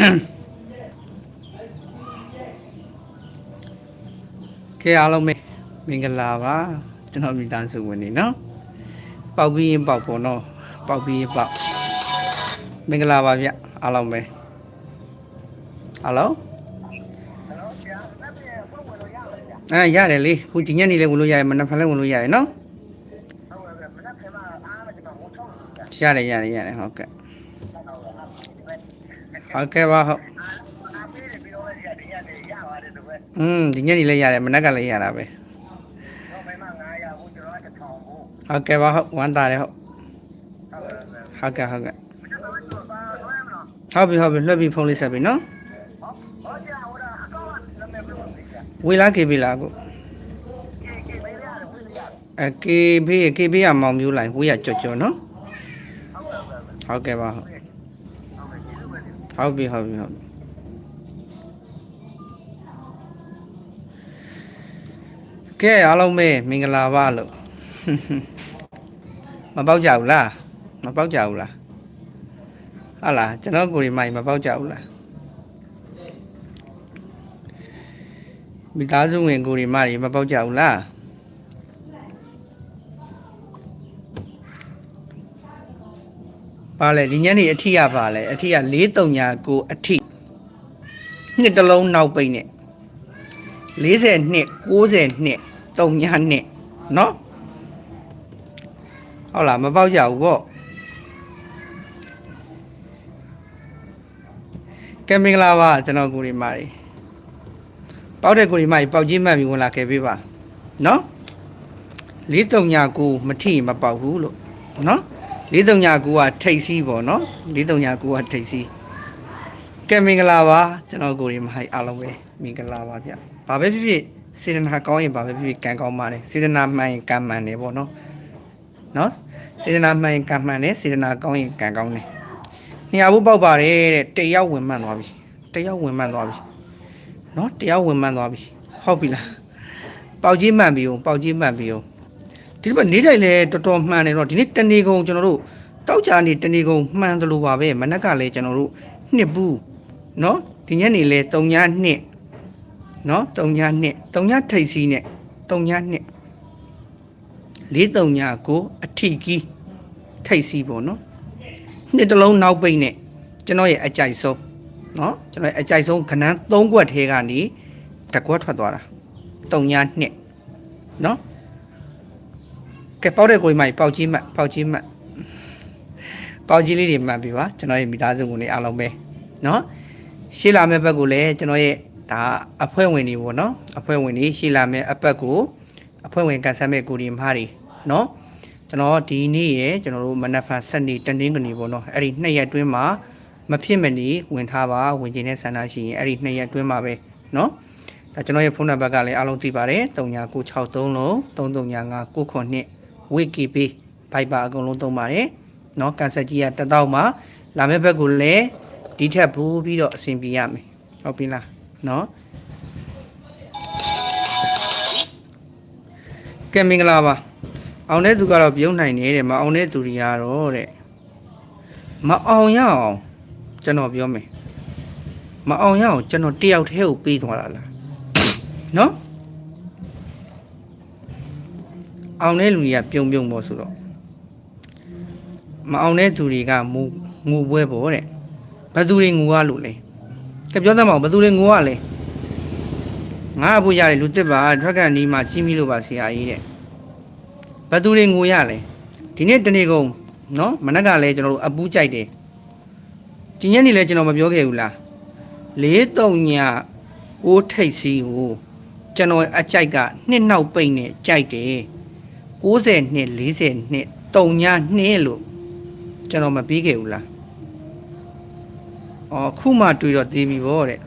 ကဲအားလုံးပဲမင်္ဂလာပါကျွန်တော်မိသားစုဝင်နေနော်ပေါက်ပြီးရင်ပေါက်ပေါ့နော်ပေါက်ပြီးရင်ပေါက်မင်္ဂလာပါဗျအားလုံးပဲဟာလိုအဲရတယ်လေခုဒီညနေလေးဝင်လို့ရတယ်မနက်ဖြန်လေးဝင်လို့ရတယ်နော်ရတယ်ရတယ်ရတယ်ဟုတ်ကဲ့ ဟုတ်ကဲ့ပါဟုတ်อืมဒီညနေလေးရတယ်မနက်ကလည်းရတာပဲဟုတ်ကဲ့ပါဟုတ်ဝမ်းသာတယ်ဟုတ်ဟုတ်ကဲ့ဟုတ်ကဲ့ဟုတ်ပြီဟုတ်ပြီလွှတ်ပြီးဖုန်းလေးဆက်ပြီနော်ဝေလာကေပြီလားကိုအဲကေဘေးကေဘေးကမောင်မျိုးလိုက်ဝေးရကြော်ကြော်နော်ဟုတ်ကဲ့ပါဟုတ် ဟုတ်ပြီဟုတ်ပြီဟုတ်ပြီကဲအားလုံးပဲမင်္ဂလာပါလို့မပေါက်ကြဘူးလားမပေါက်ကြဘူးလားဟုတ်လားကျွန်တော်ကိုယ်ရီမိုင်မပေါက်ကြဘူးလားမိသားစုဝင်ကိုယ်ရီမတွေမပေါက်ကြဘူးလား ပါလေဒီညနေအထီရပါလေအထီရ439ကိုအထီနှစ်တစ်လုံးနောက်ပိတ်နဲ့40နှစ်90နှစ်3နှစ်เนาะဟုတ်လားမပေါက်ကြဘူးပေါ့ကဲမင်္ဂလာပါကျွန်တော်ကိုရီမာရီပေါက်တဲ့ကိုရီမာရီပေါက်ကြီးမှတ်ပြီးဝင်လာခဲ့ပေးပါเนาะ439မထိမပေါက်ဘူးလို့เนาะ 439ကထိတ်စီးပေါ့နော်439ကထိတ်စီးကဲမင်္ဂလာပါကျွန်တော်ကိုရီမဟိုက်အားလုံးပဲမင်္ဂလာပါဗျဘာပဲဖြစ်ဖြစ်စေတနာကောင်းရင်ဘာပဲဖြစ်ဖြစ်ကံကောင်းပါတယ်စေတနာမှန်ရင်ကံမှန်တယ်ပေါ့နော်နော်စေတနာမှန်ရင်ကံမှန်တယ်စေတနာကောင်းရင်ကံကောင်းတယ်နေရာဖို့ပေါက်ပါတယ်တဲ့တယောက်ဝင်မှန်သွားပြီတယောက်ဝင်မှန်သွားပြီနော်တယောက်ဝင်မှန်သွားပြီဟုတ်ပြီလားပေါက်ကြီးမှန်ပြီအောင်ပေါက်ကြီးမှန်ပြီအောင် ဒီဘက်နေတိုင်းလဲတော်တော်မှန်တယ်တော့ဒီနေ့တနေကုန်ကျွန်တော်တို့တောက်ကြနေတနေကုန်မှန်သလိုပါပဲမနက်ကလည်းကျွန်တော်တို့နှစ်ဘူးနော်ဒီညနေလဲ3ညနှစ်နော်3ညနှစ်3ညထိတ်စီးနဲ့3ညနှစ်439ကိုအထီကြီးထိတ်စီပေါ့နော်နှစ်တလုံးနောက်ပိတ်နဲ့ကျွန်တော်ရဲ့အကြိုက်ဆုံးနော်ကျွန်တော်ရဲ့အကြိုက်ဆုံးခဏန်း3ခွက်ထဲကနေတစ်ခွက်ထွက်သွားတာ3ညနှစ်နော် ကဲပေါက်တဲ့ကိုယ်မိုက်ပေါက်ကြီးမှတ်ပေါက်ကြီးမှတ်ပေါက်ကြီးလေးတွေမှတ်ပြီပါကျွန်တော်ရဲ့မိသားစုဝင်တွေအားလုံးပဲနော်ရှေ့လာမယ့်ဘက်ကိုလည်းကျွန်တော်ရဲ့ဒါအဖွဲ့ဝင်တွေပေါ့နော်အဖွဲ့ဝင်တွေရှေ့လာမယ့်အပတ်ကိုအဖွဲ့ဝင်ကန်ဆယ်မဲ့ကိုဒီမဟာတွေ เนาะကျွန်တော်ဒီနေ့ရယ်ကျွန်တော်တို့မနက်ဖြန်7နေ့တနင်္ဂနွေပေါ့နော်အဲ့ဒီနှစ်ရက်အတွင်းမှာမဖြစ်မနေဝင်ထားပါဝင်ခြင်းနဲ့ဆန္ဒရှိရင်အဲ့ဒီနှစ်ရက်အတွင်းမှာပဲเนาะဒါကျွန်တော်ရဲ့ဖုန်းနံပါတ်ကလည်းအားလုံးသိပါတယ်3963လုံး3395 992 WKP ဘိုက်ပါအကုန်လုံးသုံးပါတယ်เนาะကန်ဆက်ကြီးကတစ်တောက်မှာလာမယ့်ဘက်ကိုလည်းဒီထက်ပိုပြီးတော့အဆင်ပြေရမယ်ဟုတ်ပြီလားเนาะကဲမင်္ဂလာပါ အောင်တဲ့သူကတော့ပြုံးနိုင်တယ်တဲ့မအောင်တဲ့သူတွေကတော့တဲ့မအောင်ရအောင်ကျွန်တော်ပြောမယ်မအောင်ရအောင်ကျွန်တော်တယောက်တည်းကိုပေးသွားတာလားနော် အောင်တဲ့လူတွေကပြုံပြုံပေါ့ဆိုတော့မအောင်တဲ့သူတွေကငူငူပွဲပေါ့တဲ့ဘယ်သူတွေငူရလို့လဲကပြောသမောင်ဘယ်သူတွေငူရလဲငါအဖို့ရတယ်လူတစ်ပါထွက်ကန်ဒီမှာကြီးမိလို့ပါဆရာကြီးတဲ့ဘယ်သူတွေငိုရလဲဒီနေ့တနေ့ကုန်နော်မနက်ကလည်းကျွန်တော်တို့အပူးကြိုက်တယ်ဒီညနေလည်းကျွန်တော်မပြောခဲ့ဘူးလားလေးတုံညကိုထိတ်စီကိုကျွန်တော်အကြိုက်ကနှစ်နောက်ပိတ်နဲ့ကြိုက်တယ် 60နှစ်40နှစ်တုံညာနှစ်လို့ကျွန်တော်မပြီးခဲ့ဘူးလားအော်ခုမှတွေ့တော့တီးပြီဗောတဲ့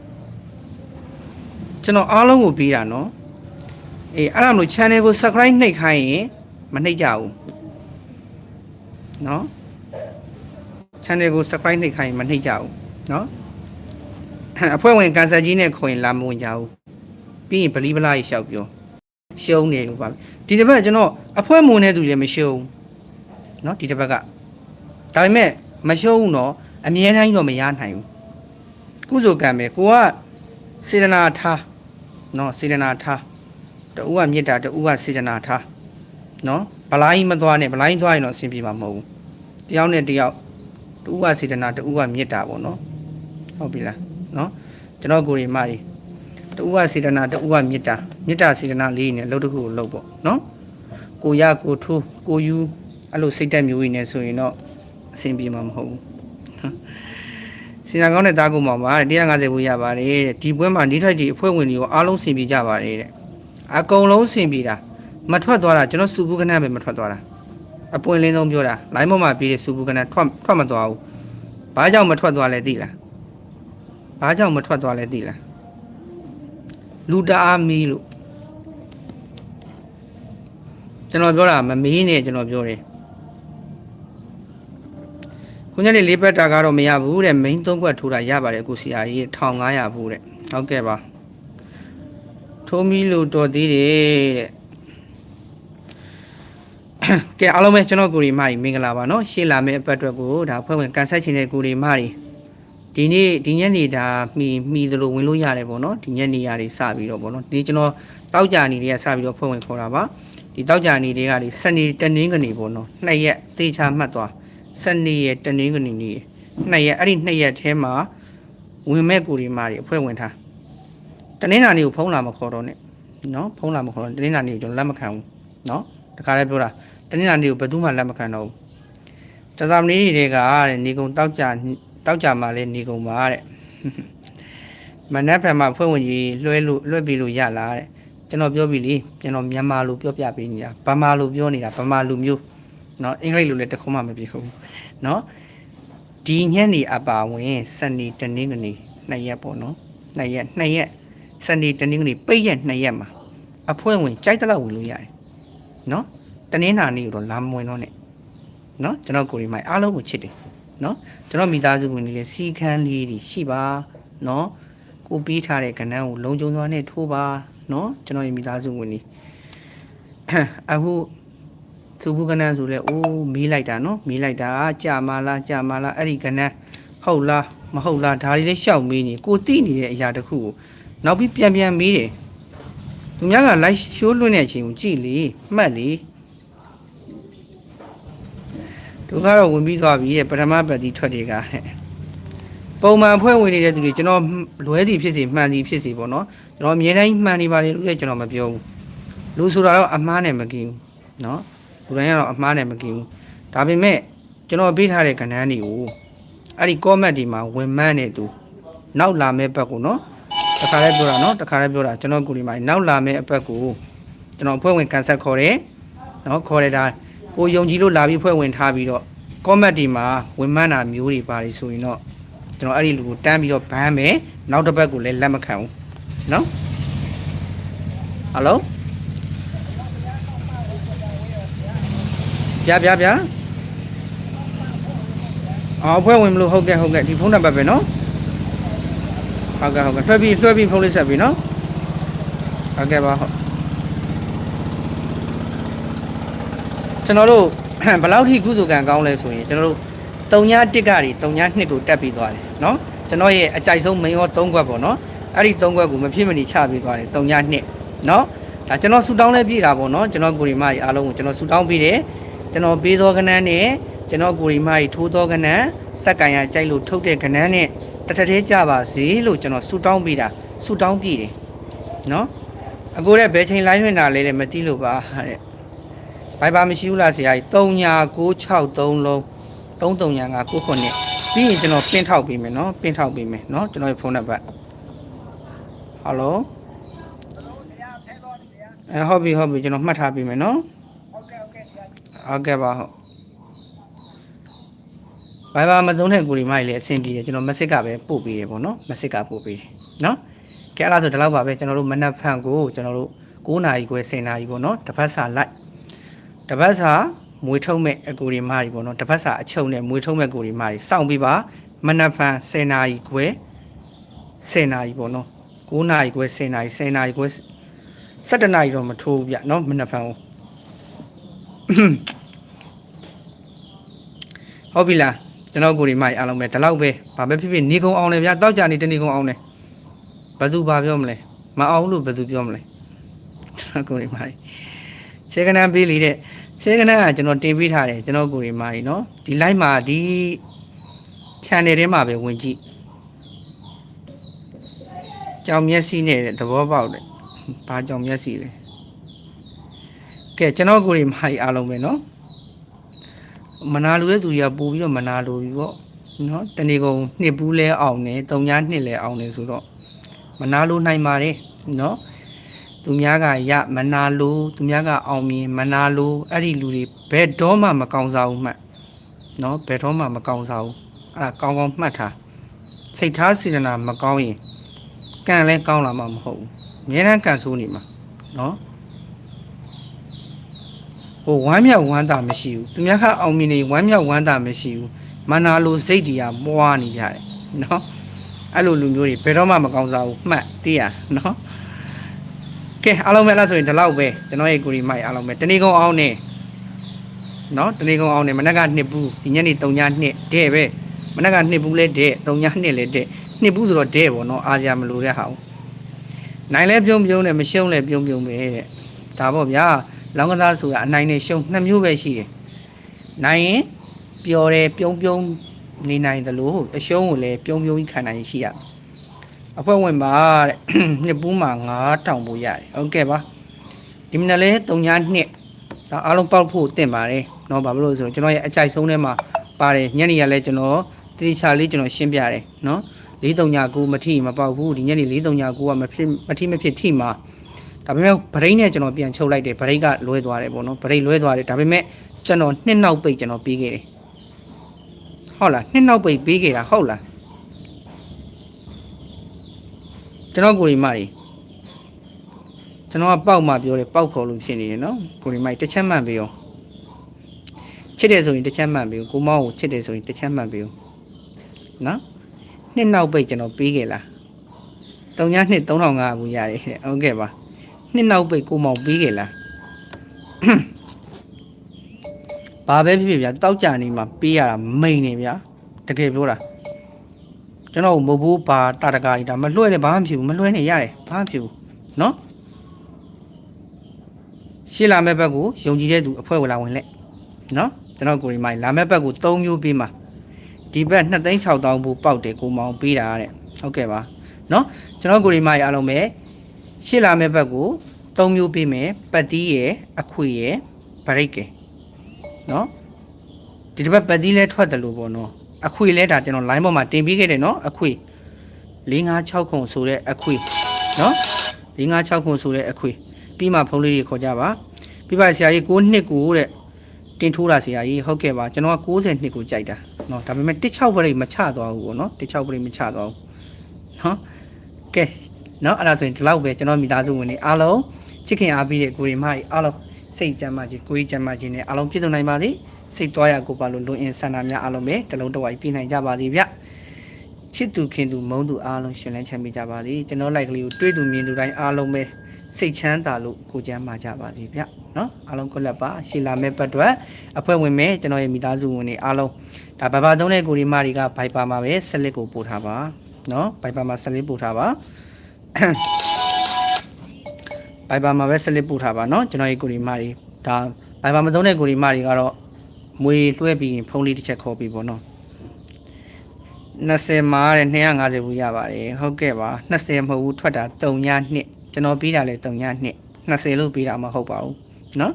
ကျွန်တော်အားလုံးကိုပြီးတာနော်အေးအဲ့ဒါမျိုး channel ကို subscribe နှိပ်ခိုင်းရင်မနှိပ်ကြဘူးနော် channel ကို subscribe နှိပ်ခိုင်းရင်မနှိပ်ကြဘူးနော်အဖွဲ့ဝင်ကန်ဆာကြီးနဲ့ခေါ်ရင်လာမဝင်ကြဘူးပြီးရင်ဗလီဗလာကြီးရှောက်ပြောရှုံးနေလို့ပါဒီတစ်ပတ်ကျွန်တော် အဖွဲ့မဝင်တဲ့သူတွေလည်းမရှုံးเนาะဒီတစ်ပတ်ကဒါပေမဲ့မရှုံးတော့အမြဲတမ်းတော့မရနိုင်ဘူး ကုသိုလ်ကံပဲကိုကစေတနာထားနော်စေတနာထားတူကမေတ္တာတူကစေတနာထားနော်ဗလိုင်းမသွားနဲ့ဗလိုင်းသွားရင်တော့အဆင်ပြေမှာမဟုတ်ဘူးတယောက်နဲ့တယောက်တူကစေတနာတူကမေတ္တာပေါ့နော်ဟုတ်ပြီလားနော်ကျွန်တော်ကိုယ်ရီမကြီးတူကစေတနာတူကမေတ္တာမေတ္တာစေတနာလေးနဲ့အလုပ်တစ်ခုကိုလုပ်ပေါ့နော် ကိုရကိုထူးကိုယူအဲ့လိုစိတ်တက်မျိုးကြီးနဲ့ဆိုရင်တော့အဆင်ပြေမှာမဟုတ်ဘူးစင်စံကောင်းတဲ့သားကူမောင်ပါတဲ့150ဘူးရပါတယ်တဲ့ဒီပွဲမှာနေထိုက်ဒီအဖွဲ့ဝင်တွေကိုအားလုံးဆင်ပြေကြပါတယ်တဲ့အကုန်လုံးဆင်ပြေတာမထွက်သွားတာကျွန်တော်စူဘူးကနန်းပဲမထွက်သွားတာအပွင့်လင်းဆုံးပြောတာလိုင်းပေါ်မှာပြီးတဲ့စူဘူးကနန်းထွက်ထွက်မသွားဘူးဘာကြောင့်မထွက်သွားလဲသိလားဘာကြောင့်မထွက်သွားလဲသိလားလူတအားမီးလို့ ကျွန်တော်ပြောတာမမေးနဲ့ကျွန်တော်ပြောတယ်ခုညလေးလေးဘက်တာကတော့မရဘူးတဲ့ main သုံးခွက်ထိုးတာရပါတယ်အခုဆရာကြီး1500ဘူးတဲ့ဟုတ်ကဲ့ပါထိုးမီလို့တော်သေးတယ်တဲ့ကဲအားလုံးပဲကျွန်တော်ကိုရီမာရီမင်္ဂလာပါနော်ရှေ့လာမယ့်အပတ်အတွက်ကိုဒါဖွဲ့ဝင်ကန်ဆက်ချင်တဲ့ကိုရီမာရီဒီနေ့ဒီညနေဒါမှီမှီသလိုဝင်လို့ရတယ်ပေါ့နော်ဒီညနေရာတွေစပြီးတော့ပေါ့နော်ဒီကျွန်တော်တောက်ကြနေတွေကစပြီးတော့ဖွဲ့ဝင်ခေါ်တာပါ ဒီတောက်ကြနေတွေကလေစနေတနင်္ဂနွေပေါ့နော်နှစ်ရက်သေချာမှတ်သွားစနေရတနင်္ဂနွေနေ့နှစ်ရက်အဲ့ဒီနှစ်ရက်ထဲမှာဝင်မဲ့ကိုဒီမာတွေအဖွဲ့ဝင်ထားတနင်္လာနေ့ကိုဖုံးလာမခေါ်တော့နဲ့နော်ဖုံးလာမခေါ်တော့တနင်္လာနေ့ကိုကျွန်တော်လက်မခံဘူးနော်တခါလည်းပြောတာတနင်္လာနေ့ကိုဘယ်သူမှလက်မခံတော့ဘူးတသမနီးတွေကတဲ့နေကုံတောက်ကြတောက်ကြမှာလဲနေကုံပါတဲ့မနက်ဖြန်မှာဖွဲ့ဝင်ကြီးလွှဲလို့လွှဲပြီးလို့ရလားတဲ့ ကျွန်တော်ပြောပြီလေကျွန်တော်မြန်မာလိုပြောပြပေးနေတာဗမာလိုပြောနေတာဗမာလူမျိုးနော်အင်္ဂလိပ်လိုလည်းတစ်ခုမှမပြေဘူး เนาะဒီညနေအပါဝင်စနေတနင်္ဂနွေနှစ်ရက်ပေါ့နော်နှစ်ရက်နှစ်ရက်စနေတနင်္ဂနွေပိတ်ရက်နှစ်ရက်မှာအဖွဲ့ဝင်ကြိုက်တဲ့လောက်ဝင်လို့ရတယ်เนาะတနင်္လာနေ့တော့လာမဝင်တော့နဲ့เนาะကျွန်တော်ကိုရီမိုင်အားလုံးကိုချစ်တယ်เนาะကျွန်တော်မိသားစုဝင်တွေလည်းစီကန်းလေးတွေရှိပါเนาะကိုပေးထားတဲ့ကဏ္ဍကိုလုံခြုံစွာနဲ့ထိုးပါ နော်ကျွန်တော်ရဲ့မိသားစုဝင်ကြီးအခုသူဘူးကနန်းဆိုလဲအိုးမီးလိုက်တာနော်မီးလိုက်တာကြာမလားကြာမလားအဲ့ဒီကနန်းဟုတ်လားမဟုတ်လားဒါတွေလည်းရှောက်မေးနေကိုတိနေတဲ့အရာတခုကိုနောက်ပြီးပြန်ပြန်မေးတယ်သူများက live show လွှင့်တဲ့အချိန်ကိုကြည့်လေမှတ်လေသူကတော့ဝင်ပြီးသွားပြီပထမပတ်တိထွက်တွေကဟဲ့ ပုံမှန်ဖွဲ့ဝင်နေတဲ့သူတွေကျွန်တော်လွဲစီဖြစ်စီမှန်စီဖြစ်စီပေါ့နော်ကျွန်တော်အမြဲတမ်းမှန်နေပါလေလို့လည်းကျွန်တော်မပြောဘူးလူဆိုတာတော့အမှားနဲ့မကင်းဘူးနော်လူတိုင်းကတော့အမှားနဲ့မကင်းဘူးဒါပေမဲ့ကျွန်တော်ပေးထားတဲ့ကဏ္ဍတွေကိုအဲ့ဒီ comment ဒီမှာဝင်မှန်းနေသူနောက်လာမဲ့ဘက်ကိုနော်တခါလည်းပြောတာနော်တခါလည်းပြောတာကျွန်တော်ကိုဒီမှာနောက်လာမဲ့အပတ်ကိုကျွန်တော်အဖွဲ့ဝင်ကန်ဆက်ခေါ်တယ်နော်ခေါ်တယ်ဒါကိုယုံကြည်လို့လာပြီးဖွဲ့ဝင်ထားပြီးတော့ comment ဒီမှာဝင်မှန်းတာမျိုးတွေပါတယ်ဆိုရင်တော့ ကျွန်တော်အဲ့ဒီလူကိုတန်းပြီးတော့ဘန်းမယ်နောက်တစ်ပတ်ကိုလည်းလက်မခံဘူးနော်ဟယ်လိုဗျာဗျာဗျာအော်ဖွဲ့ဝင်မလို့ဟုတ်ကဲ့ဟုတ်ကဲ့ဒီဖုန်းနံပါတ်ပဲနော်ဟုတ်ကဲ့ဟုတ်ကဲ့လွှဲပြီးလွှဲပြီးဖုန်းလေးဆက်ပြီးနော်ဟုတ်ကဲ့ပါဟုတ်ကျွန်တော်တို့ဘယ်လောက်ထိကုသကံကောင်းလဲဆိုရင်ကျွန်တော်တို့တုံညာတစ်ကတွေတုံညာနှစ်ကိုတက်ပြီးသွားတယ်နော် ကျွန်တော်ရဲ့အကြိုက်ဆုံးမိန်ရော၃ခွက်ပေါ့နော်အဲ့ဒီ၃ခွက်ကိုမဖြစ်မနေချပြီးသွားတယ်တုံညာနှစ်နော်ဒါကျွန်တော်ဆူတောင်းလဲပြတာပေါ့နော်ကျွန်တော်ကိုရီမကြီးအားလုံးကိုကျွန်တော်ဆူတောင်းပြီးတယ်ကျွန်တော်ပေးသောကဏ္ဍနဲ့ကျွန်တော်ကိုရီမကြီးထိုးသောကဏ္ဍစက္ကန့်ရကြိုက်လို့ထုတ်တဲ့ကဏ္ဍနဲ့တထသေးကြပါစေလို့ကျွန်တော်ဆူတောင်းပေးတာဆူတောင်းပြတယ်နော်အကိုတဲ့ဘယ်ချိန်လိုင်းဝင်တာလဲတဲ့မသိလို့ပါတဲ့ဘိုင်ဘာမရှိဘူးလားဆရာကြီး3963လုံး3395 69 ပြီးရင်ကျွန်တော်ပင်းထောက်ပေးမယ်နော်ပင်းထောက်ပေးမယ်နော်ကျွန်တော်ရဲ့ဖုန်းနံပါတ်ဟယ်လိုအဲဟုတ်ပြီဟုတ်ပြီကျွန်တော်မှတ်ထားပေးမယ်နော်ဟုတ်ကဲ့ပါဟုတ်ဘိုင်ဘာမသုံးတဲ့ကိုရီမိုက်လည်းအဆင်ပြေတယ်ကျွန်တော်မက်စစ်ကပဲပို့ပေးတယ်ပေါ့နော်မက်စစ်ကပို့ပေးတယ်နော်ကဲအဲ့ဒါဆိုဒီလောက်ပါပဲကျွန်တော်တို့မနက်ဖြန်ကိုကျွန်တော်တို့9နာရီခွဲ10နာရီပေါ့နော်တစ်ပတ်စာလိုက်တစ်ပတ်စာ မွေထုံးမဲ့အကိုရီမာကြီးပေါ့နော်တစ်ပတ်စာအချုံနဲ့မွေထုံးမဲ့ကိုရီမာကြီးစောင့်ပြီးပါမနက်ဖြန်10နာရီခွဲ10နာရီပေါ့နော်9နာရီခွဲ10နာရီ10နာရီခွဲ17နာရီတော့မထိုးဘူးဗျနော်မနက်ဖြန်ကိုဟုတ်ပြီလားကျွန်တော်ကိုဒီမိုက်အားလုံးပဲဒီလောက်ပဲဘာပဲဖြစ်ဖြစ်နေကုန်အောင်လေဗျာတောက်ကြနေတနေကုန်အောင်လေဘယ်သူဘာပြောမလဲမအောင်လို့ဘယ်သူပြောမလဲကျွန်တော်ကိုဒီမိုက်စေကနန်းပေးလေတဲ့ စေကနန်းကကျွန်တော်တင်ပေးထားတယ်ကျွန်တော်ကိုဒီမိုက်နော်ဒီ live မှာဒီ channel ထဲမှာပဲဝင်ကြည့်ကြောင်မျက်စိနဲ့တဲ့သဘောပေါက်တယ်ဘာကြောင်မျက်စိလဲကဲကျွန်တော်ကိုဒီမိုက်အားလုံးပဲနော်မနာလိုတဲ့သူတွေကပို့ပြီးတော့မနာလိုပြီပေါ့နော်တနေ့ကုန်နှစ်ဘူးလဲအောင်နေတုံညာနှစ်လဲအောင်နေဆိုတော့မနာလိုနိုင်ပါတယ်နော် သူများကရမနာလိုသူများကအောင်မြင်မနာလိုအဲ့ဒီလူတွေဘယ်တော့မှမကောင်းစားဘူးမှတ်နော်ဘယ်တော့မှမကောင်းစားဘူးအဲ့ဒါကောင်းကောင်းမှတ်ထားစိတ်ထားစေတနာမကောင်းရင်ကံလဲကောင်းလာမှာမဟုတ်ဘူးအများအားကံဆိုးနေမှာနော်ဟိုဝမ်းမြောက်ဝမ်းသာမရှိဘူးသူများကအောင်မြင်နေဝမ်းမြောက်ဝမ်းသာမရှိဘူးမနာလိုစိတ်တွေကပွားနေကြတယ်နော်အဲ့လိုလူမျိုးတွေဘယ်တော့မှမကောင်းစားဘူးမှတ်သိရနော် ကဲအားလုံးပဲလားဆိုရင်ဒီလောက်ပဲကျွန်တော်ရဲ့ကိုရီမိုက်အားလုံးပဲတနေ့ကုန်အောင်နေနော်တနေ့ကုန်အောင်နေမနက်ကနှစ်ဘူးဒီညနေ3ညနှစ်တဲ့ပဲမနက်ကနှစ်ဘူးလဲတဲ့3ညနှစ်လဲတဲ့နှစ်ဘူးဆိုတော့တဲ့ပေါ့နော်အားကြမလို့တဲ့ဟာနိုင်လဲပြုံးပြုံးနဲ့မရှုံးလဲပြုံးပြုံးပဲတဲ့ဒါပေါ့ဗျာလောင်းကစားဆိုတာအနိုင်နဲ့ရှုံးနှစ်မျိုးပဲရှိတယ်။နိုင်ရင်ပျော်တယ်ပြုံးပြုံးနေနိုင်တယ်လို့အရှုံးကိုလည်းပြုံးပြုံးကြီးခံနိုင်ရှိရ။ အဖွဲ့ဝင်ပါတဲ့နှစ်ပူးမှာ9000ပို့ရတယ်။ဟုတ်ကဲ့ပါ။ဒီမနေ့လဲ3ညနှစ်ဒါအားလုံးပေါက်ဖို့တင်ပါတယ်။နော်ဘာဖြစ်လို့လဲဆိုတော့ကျွန်တော်ရဲ့အကြိုက်ဆုံးထဲမှာပါတယ်ညနေကလည်းကျွန်တော်တိတိကျလေးကျွန်တော်ရှင်းပြတယ်နော်။439မထိမပေါက်ဘူးဒီညနေ439ကမဖြစ်မထိမဖြစ်ထိမှာဒါပေမဲ့ဗရိတ်နဲ့ကျွန်တော်ပြန်ချုပ်လိုက်တယ်ဗရိတ်ကလွဲသွားတယ်ပေါ့နော်ဗရိတ်လွဲသွားတယ်ဒါပေမဲ့ကျွန်တော်နှစ်နောက်ပိတ်ကျွန်တော်ပြီးခဲ့တယ်ဟုတ်လားနှစ်နောက်ပိတ်ပြီးခဲ့တာဟုတ်လား ကျွန်တော်ကိုရီမကြီးကျွန်တော်ကပေါက်မှပြောတယ်ပေါက်ဖော်လို့ဖြစ်နေတယ်နော်ကိုရီမကြီးတစ်ချက်မှန်ပေးအောင်ချစ်တယ်ဆိုရင်တစ်ချက်မှန်ပေးအောင်ကိုမောင်ကိုချစ်တယ်ဆိုရင်တစ်ချက်မှန်ပေးအောင်နော်နှစ်နောက်ပိတ်ကျွန်တော်ပြီးခဲ့လား3ညနှစ်3500ဘူးရတယ်တဲ့ဟုတ်ကဲ့ပါနှစ်နောက်ပိတ်ကိုမောင်ပြီးခဲ့လားဘာပဲဖြစ်ဖြစ်ဗျာတောက်ကြနေမှာပေးရတာမိန်နေဗျာတကယ်ပြောတာ ကျွန်တော်မဟုတ်ဘူးဘာတာတကာကြီးဒါမလွှဲနဲ့ဘာမှမဖြစ်ဘူးမလွှဲနဲ့ရတယ်ဘာမှမဖြစ်ဘူးနော်ရှေ့လာမဲ့ဘက်ကိုယုံကြည်တဲ့သူအဖွဲ့ဝင်လာဝင်လက်နော်ကျွန်တော်ကိုရီမိုင်လာမဲ့ဘက်ကို3မျိုးပေးမှာဒီဘက်2သိန်း6000ဘူးပေါက်တယ်ကိုမောင်ပေးတာတဲ့ဟုတ်ကဲ့ပါနော်ကျွန်တော်ကိုရီမိုင်အားလုံးပဲရှေ့လာမယ့်ဘက်ကို၃မျိုးပေးမယ်ပတ်တီးရယ်အခွေရယ်ဗရိတ်ကယ်နော်ဒီတစ်ပတ်ပတ်တီးလဲထွက်တယ်လို့ပေါ့နော် အခွေလဲဒါကျွန်တော် line ပေါ်မှာတင်ပေးခဲ့တယ်နော်အခွေ656ခုဆိုတဲ့အခွေနော်656ခုဆိုတဲ့အခွေပြီးမှဖုန်းလေးတွေခေါ်ကြပါပြီးပါဆရာကြီး6နှစ်ကိုတဲ့တင်ထိုးတာဆရာကြီးဟုတ်ကဲ့ပါကျွန်တော်က60နှစ်ကိုကြိုက်တာနော်ဒါပေမဲ့16ပြိတ်မချသွားဘူးပေါ့နော်16ပြိတ်မချသွားဘူးနော်ကဲနော်အဲ့ဒါဆိုရင်ဒီလောက်ပဲကျွန်တော်မိသားစုဝင်တွေအားလုံးချစ်ခင်အားပေးတဲ့ကိုရီမကြီးအားလုံးစိတ်ကြမ်းမှကြီးကိုရီကြမ်းမှကြီးနဲ့အားလုံးပြည့်စုံနိုင်ပါစေ။ စိတ်သွားရကိုပါလို့လူအင်ဆန္ဒများအားလုံးပဲတလုံးတဝိုက်ပြနိုင်ကြပါစေဗျချစ်သူခင်သူမုန်းသူအားလုံးရှင်လန်းချမ်းမြေကြပါစေကျွန်တော်လိုက်ကလေးကိုတွေးသူမြင်သူတိုင်းအားလုံးပဲစိတ်ချမ်းသာလို့ကိုကြမ်းမာကြပါစေဗျနော်အားလုံးကိုလက်ပါရှီလာမဲ့ပတ်တွက်အဖွဲ့ဝင်မဲ့ကျွန်တော်ရဲ့မိသားစုဝင်တွေအားလုံးဒါဘာဘာသုံးတဲ့ကိုရီမာတွေကဘိုက်ပါမှာပဲဆက်လက်ကိုပို့ထားပါနော်ဘိုက်ပါမှာဆက်လက်ပို့ထားပါဘိုက်ပါမှာပဲဆက်လက်ပို့ထားပါနော်ကျွန်တော်ရဲ့ကိုရီမာတွေဒါဘိုက်ပါမသုံးတဲ့ကိုရီမာတွေကတော့ မွေလွှဲပြီးရင်ဖုံးလေးတစ်ချက်ခေါ်ပြီးပေါ့နော်20မှာတဲ့250ဘူးရပါတယ်ဟုတ်ကဲ့ပါ20မဟုတ်ဘူးထွက်တာ3ညနှစ်ကျွန်တော်ပြီးတာလေ3ညနှစ်20လို့ပြီးတာမဟုတ်ပါဘူးနော်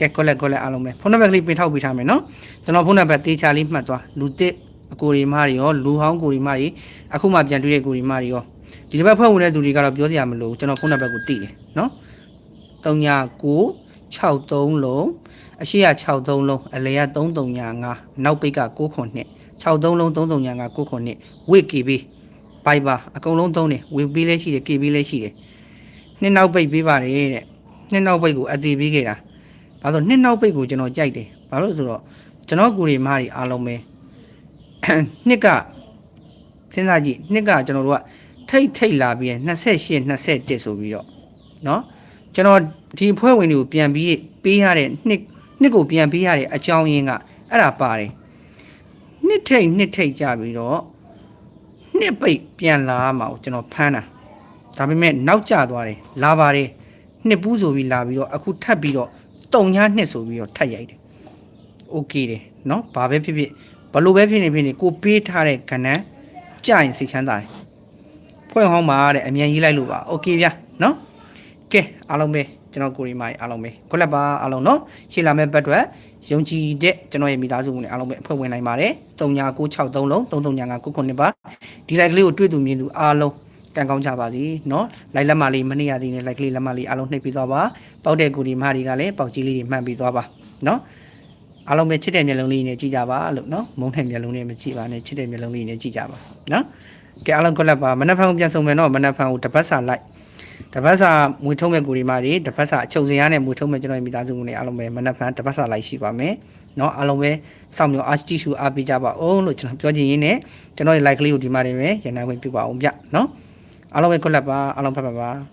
ကဲကိုလက်ကိုလက်အားလုံးပဲဖုန်းနံပါတ်ကလေးပင်ထောက်ပေးထားမယ်နော်ကျွန်တော်ဖုန်းနံပါတ်တေချာလေးမှတ်သွားလူတစ်အကိုရီမားတွေရောလူဟောင်းကိုရီမားတွေအခုမှပြန်တွေ့တဲ့ကိုရီမားတွေရောဒီတစ်ပတ်ဖွဲ့ဝင်တဲ့သူတွေကတော့ပြောစရာမလိုဘူးကျွန်တော်ဖုန်းနံပါတ်ကိုတည်တယ်နော်3996 63လုံး အရှိရ63လုံးအလဲရ3395နောက်ပိတ်က6ခွန်နှစ်63လုံး3395 6ခွန်နှစ်ဝစ် KB ဘိုင်ဘာအကုန်လုံးသုံးတယ်ဝစ်ပေးလည်းရှိတယ် KB လည်းရှိတယ်နှစ်နောက်ပိတ်ပေးပါတယ်တဲ့နှစ်နောက်ပိတ်ကိုအသေးပေးခဲ့တာဘာလို့နှစ်နောက်ပိတ်ကိုကျွန်တော်ကြိုက်တယ်ဘာလို့ဆိုတော့ကျွန်တော်ကိုယ်တွေမားတွေအားလုံးပဲ နှစ်ကစဉ်းစားကြည့်နှစ်ကကျွန်တော်တို့က ထိတ်ထိတ်လာပြီး28 21ဆိုပြီးတော့เนาะကျွန်တော်ဒီအဖွဲ့ဝင်တွေကိုပြန်ပြီးပေးရတဲ့နှစ် နှစ်ကိုပြန်ပေးရတဲ့အကြောင်းရင်းကအဲ့ဒါပါတယ် နှစ်ထိတ်နှစ်ထိတ်ကြပြီးတော့နှစ်ပိတ်ပြန်လာမှာကိုကျွန်တော်ဖမ်းတာဒါပေမဲ့နောက်ကျသွားတယ်လာပါတယ်နှစ်ပူးဆိုပြီးလာပြီးတော့အခုထပ်ပြီးတော့တုံညာနှစ်ဆိုပြီးတော့ထပ်ရိုက်တယ်โอเคတယ်เนาะဘာပဲဖြစ်ဖြစ်ဘလို့ပဲဖြစ်နေဖြစ်နေကိုပေးထားတဲ့ကဏ္ဍကြာရင်စိတ်ချမ်းသာတယ်ဖွင့်ဟောင်းပါတဲ့အမြန်ကြီးလိုက်လို့ပါโอเคဗျာเนาะကဲအားလုံးပဲ ကျွန်တော်ကိုရီမိုင်အားလုံးပဲကိုလက်ပါအားလုံးနော်ရှေ့လာမဲ့ဘက်အတွက်ယုံကြည်တဲ့ကျွန်တော်ရဲ့မိသားစုဝင်တွေအားလုံးပဲအဖွဲ့ဝင်နိုင်ပါတယ်3963လုံး3959ပါဒီလိုက်ကလေးကိုတွေ့သူမြင်သူအားလုံးကံကောင်းကြပါစီနော်လိုက်လက်မလေးမနှိရသေးနဲ့လိုက်ကလေးလက်မလေးအားလုံးနှိပ်ပြီးသွားပါပောက်တဲ့ကိုဒီမတွေကလည်းပောက်ကြီးလေးတွေမှန်ပြီးသွားပါနော်အားလုံးပဲချစ်တဲ့မျက်လုံးလေးနဲ့ကြည့်ကြပါလို့နော်မုန်းတဲ့မျက်လုံးနဲ့မကြည့်ပါနဲ့ချစ်တဲ့မျက်လုံးလေးနဲ့ကြည့်ကြပါနော်ကဲအားလုံးကိုလက်ပါမနက်ဖန်ကိုပြန်ဆုံမယ်နော်မနက်ဖန်ကိုတပတ်စာလိုက် တပတ်စာမွေထုံးမဲ့ကိုဒီမာတွေတပတ်စာအချုပ်စင်ရနဲ့မွေထုံးမဲ့ကျွန်တော်ရဲ့မိသားစုဝင်တွေအားလုံးပဲမနက်ဖြန်တပတ်စာလိုက်ရှိပါမယ်เนาะအားလုံးပဲစောင့်မျှော်အားကြည့်ရှုအားပေးကြပါအောင်လို့ကျွန်တော်ပြောချင်ရင်းနဲ့ကျွန်တော်ရဲ့ like လေးကိုဒီမှာနေပဲရန်နာခွင့်ပြုပါအောင်ဗျเนาะအားလုံးပဲခွက်လက်ပါအားလုံးဖတ်ပါပါ